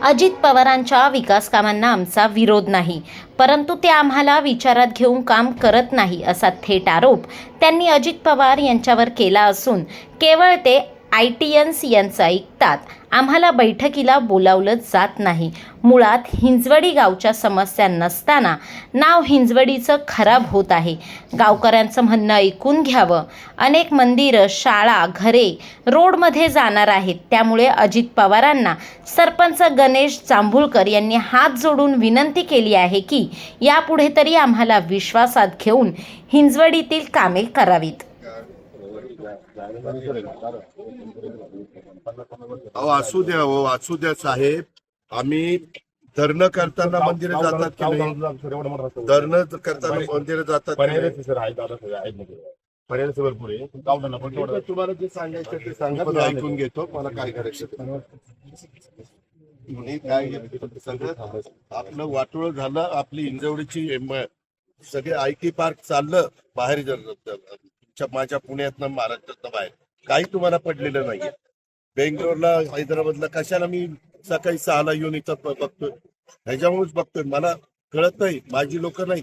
अजित पवारांच्या विकास कामांना आमचा विरोध नाही परंतु ते आम्हाला विचारात घेऊन काम करत नाही असा थेट आरोप त्यांनी अजित पवार यांच्यावर केला असून केवळ ते आय टी एन्स यांचं ऐकतात. आम्हाला बैठकीला बोलावलं जात नाही. मुळात हिंजवडी गावच्या समस्या नसताना नाव हिंजवडीचं खराब होत आहे. गावकऱ्यांचं म्हणणं ऐकून घ्यावं. अनेक मंदिरं शाळा घरे रोडमध्ये जाणार आहेत. त्यामुळे अजित पवारांना सरपंच गणेश जांभूळकर यांनी हात जोडून विनंती केली आहे की यापुढे तरी आम्हाला विश्वासात घेऊन हिंजवडीतील कामे करावीत. अहो असू द्या हो असू द्या साहेब. आम्ही धरणं करताना मंदिर जातात की नाही? धरणं करताना मंदिर जातात भरपूर आहे पण तुम्हाला जे सांगायचं ते सांगा ऐकून घेतो मला काय करायचं ते. काय घेतो ते सगळं आपलं वाटोळ झालं आपली इंजवडीची सगळे आय टी पार्क चाललं बाहेर जर- माझ्या पुण्यातनं महाराष्ट्रातनं बाहेर. काही तुम्हाला पडलेलं नाहीये. बेंगलोरला हैदराबादला कशाला मी सकाळी सहाला येऊन इथं बघतोय? ह्याच्यामुळेच बघतोय. मला कळत नाही. माझी लोक नाही.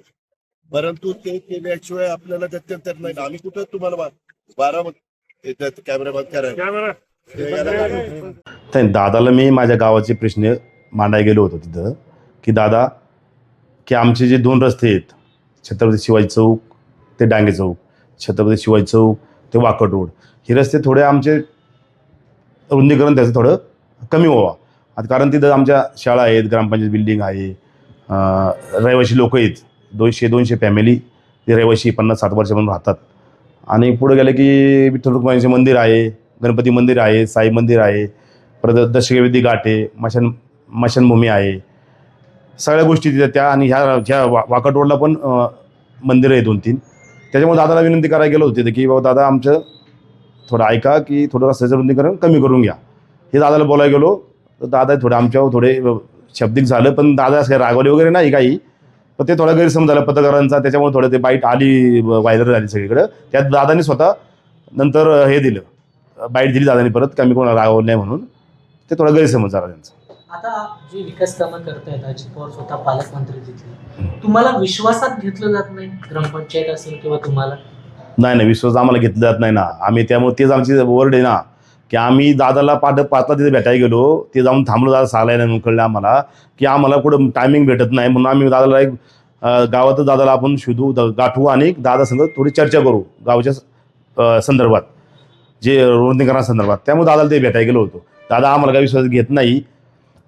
परंतु ते केल्याशिवाय आपल्याला गत्यंतर नाही. आम्ही कुठं तुम्हाला बारा कॅमेरा. बंद करायला दादाला मी माझ्या गावाचे प्रश्न मांडायला गेलो होतो तिथं की दादा की आमचे जे दोन रस्ते आहेत छत्रपती शिवाजी चौक ते डांगे चौक छत्रपती शिवाजी चौक ते वाकड रोड. हे रस्ते थोडे आमचे रुंदीकरण त्याचं थोडं कमी व्हावं. आता कारण तिथं आमच्या शाळा आहेत ग्रामपंचायत बिल्डिंग आहे. रहिवाशी रहिवासी लोक आहेत. दोनशे दोनशे फॅमिली ते रहिवासी पन्नास साठ वर्षापर्यंत राहतात. आणि पुढे गेलं की विठ्ठल रुक्माईचे मंदिर आहे गणपती मंदिर आहे साई मंदिर आहे परत दशकविधी घाट आहे मशान मशानभूमी आहे. सगळ्या गोष्टी तिथं त्या आणि ह्या ह्या वा वाकड रोडला पण मंदिरं आहे दोन तीन त्याच्यामुळे दादाला विनंती करायला गेलो होते की बाबा दादा आमचं थोडं ऐका की थोडं रस्त्याचं रुंदीकरण कमी करून घ्या. हे दादाला बोलायला गेलो. तर दादा थोडं आमच्यावर थोडे शब्दिक झालं पण दादा असं रागवले वगैरे नाही काही. पण ते थोडा गैरसमज झाला पत्रकारांचा त्याच्यामुळे थोडं ते बाईट आली व्हायरल झाली सगळीकडं. त्यात दादाने स्वतः नंतर हे दिलं. बाईट दिली दादाने परत कमी कोणाला रागवलं नाही म्हणून. ते थोडा गैरसमज झाला त्यांचा. आता जे विकास कामं करतायत अजित पवार स्वतः पालकमंत्री तिथले तुम्हाला विश्वासात घेतलं जात नाही? ग्रामपंचायत असेल किंवा तुम्हाला? नाही नाही विश्वास आम्हाला घेतला जात नाही ना. आम्ही त्यामुळे तेच आमची वर्ड आहे ना की आम्ही दादाला पाठ पाचला तिथे भेटायला गेलो ते जाऊन थांबलो दादा सांगायला नाही कळलं आम्हाला की आम्हाला कुठं टायमिंग भेटत नाही. म्हणून आम्ही दादाला एक अं, गावातच दादाला आपण शोधू द- गाठवू आणि दादा संग थोडी चर्चा करू गावच्या अं, संदर्भात. जे रुंदीकरणासंदर्भात त्यामुळे दादाला ते भेटायला गेलो होतो. दादा आम्हाला काही विश्वास घेत नाही.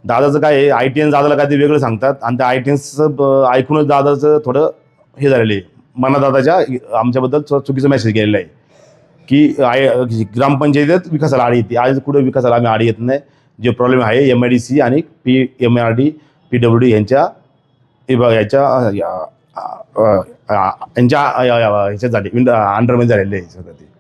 दादाचं काय आहे आय टी एन दादाला काहीतरी ते वेगळं सांगतात. आणि त्या आय टी एनचं ऐकूनच दादाचं थोडं हे झालेलं आहे. मनादादाच्या आमच्याबद्दल चुकीचा मेसेज गेलेला आहे. की आय ग्रामपंचायतीत विकासाला आडी येते. आज कुठं विकासाला आम्ही आडी येत नाही. जे प्रॉब्लेम आहे एम आय डी सी आणि P M R D P W D यांच्या विभाग याच्या यांच्या या- ह्याच्यात झाले. अंडरमध्ये झालेले आहे सगळं ते.